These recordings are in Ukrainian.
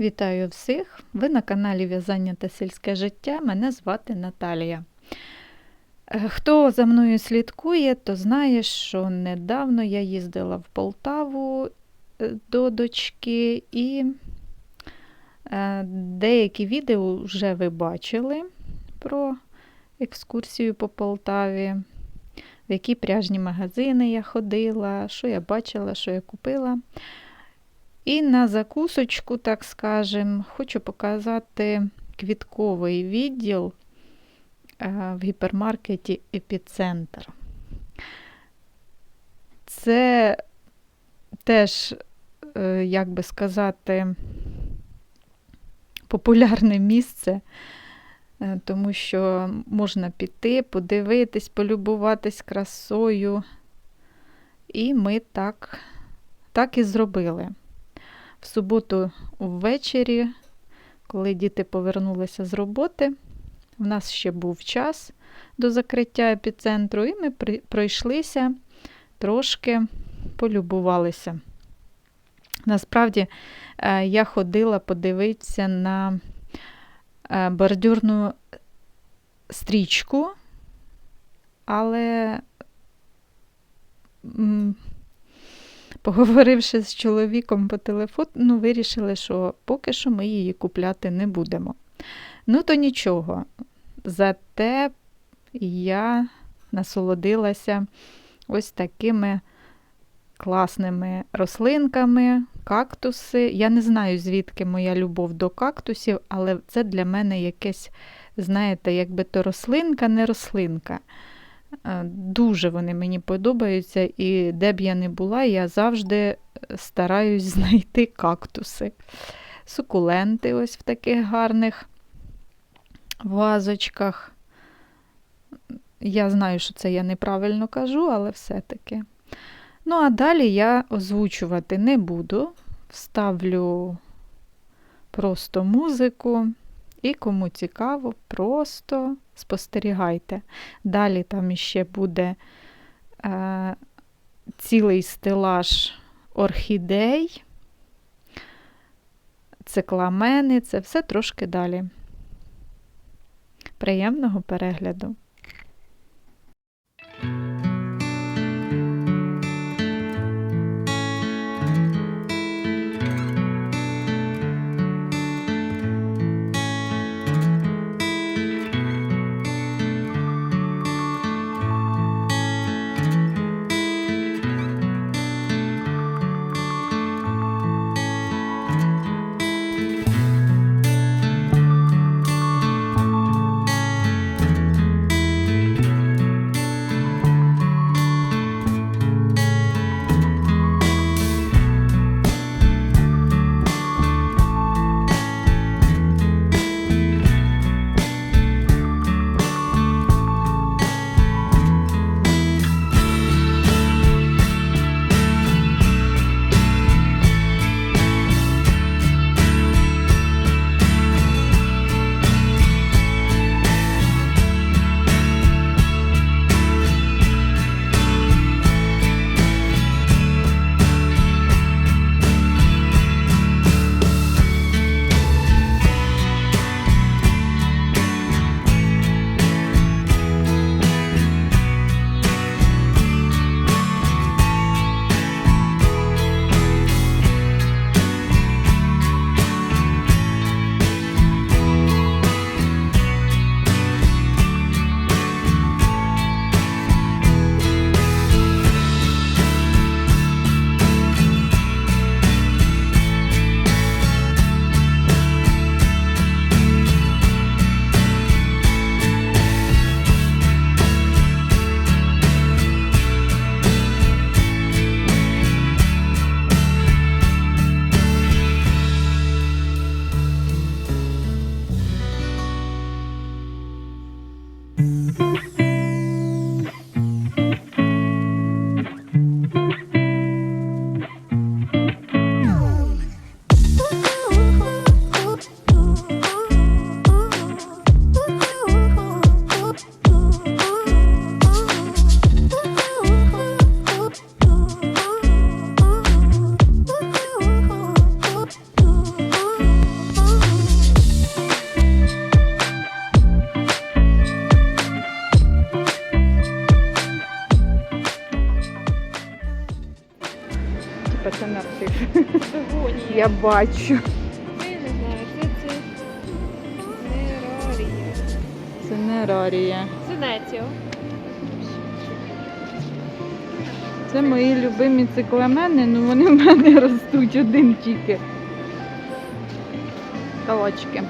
Вітаю всіх! Ви на каналі В'язання та сільське життя. Мене звати Наталія. Е, Хто за мною слідкує, то знає, що недавно я їздила в Полтаву е, до дочки, і е, деякі відео вже ви бачили про екскурсію по Полтаві, в які пряжні магазини я ходила, що я бачила, що я купила. І на закусочку, так скажем, хочу показати квітковий відділ е, в гіпермаркеті Епіцентр. Це теж, е, як би сказати, популярне місце, е, тому що можна піти, подивитись, полюбуватись красою. І ми так, так і зробили. В суботу ввечері, коли діти повернулися з роботи, в нас ще був час до закриття епіцентру, і ми пройшлися, трошки полюбувалися. Насправді, е, я ходила подивитися на е, бордюрну стрічку, але Поговоривши з чоловіком по телефону, ну, вирішили, що поки що ми її купляти не будемо. Ну, то нічого. Зате я насолодилася ось такими класними рослинками, кактуси. Я не знаю, звідки моя любов до кактусів, але це для мене якесь, знаєте, якби то рослинка, не рослинка. Е, Дуже вони мені подобаються, і де б я не була, я завжди е, стараюсь знайти кактуси. Сукуленти ось в таких гарних вазочках. Я знаю, що це я неправильно кажу, але все-таки. Ну, а далі я озвучувати не буду. Вставлю просто музику. І кому цікаво, просто спостерігайте. Далі там іще буде е, цілий стелаж орхідей, цикламени, це все трошки далі. Приємного перегляду! Я бачу. Я не знаю, це це нерарія. Це не рарія. Синеціо. Це мої любимі цикламени, але вони в мене ростуть один тільки. Калачки.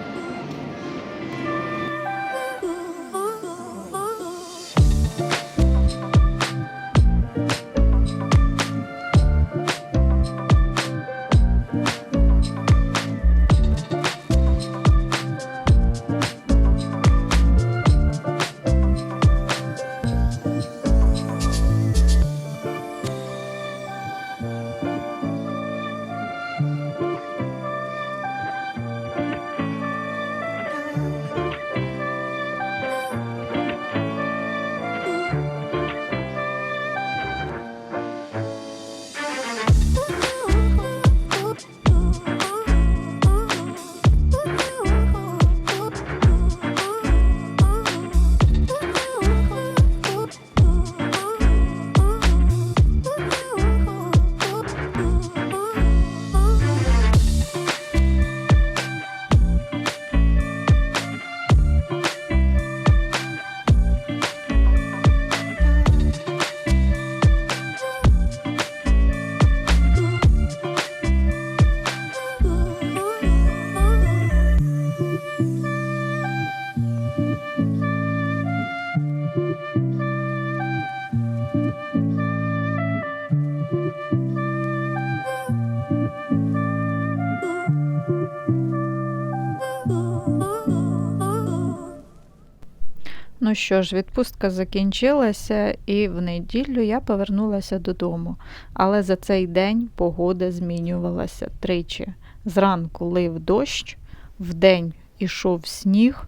Ну що ж, відпустка закінчилася, і в неділю я повернулася додому. Але за цей день погода змінювалася тричі. Зранку лив дощ, вдень ішов сніг,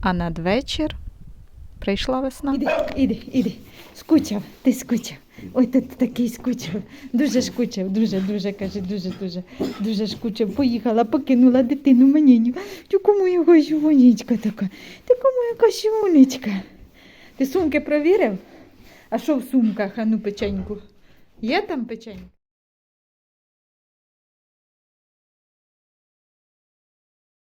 а надвечір прийшла весна. Іди, іди, іди. Скучав, ти скучав. Ой, ти такий скучив, Дуже скучив, дуже, дуже, каже, дуже, дуже, дуже скучив. Поїхала, покинула дитину маніню. Ти кому його сювонечка така? Ти кому яка сювонечка? Ти сумки провірив? А що в сумках, а ну печеньку? Є там печенька?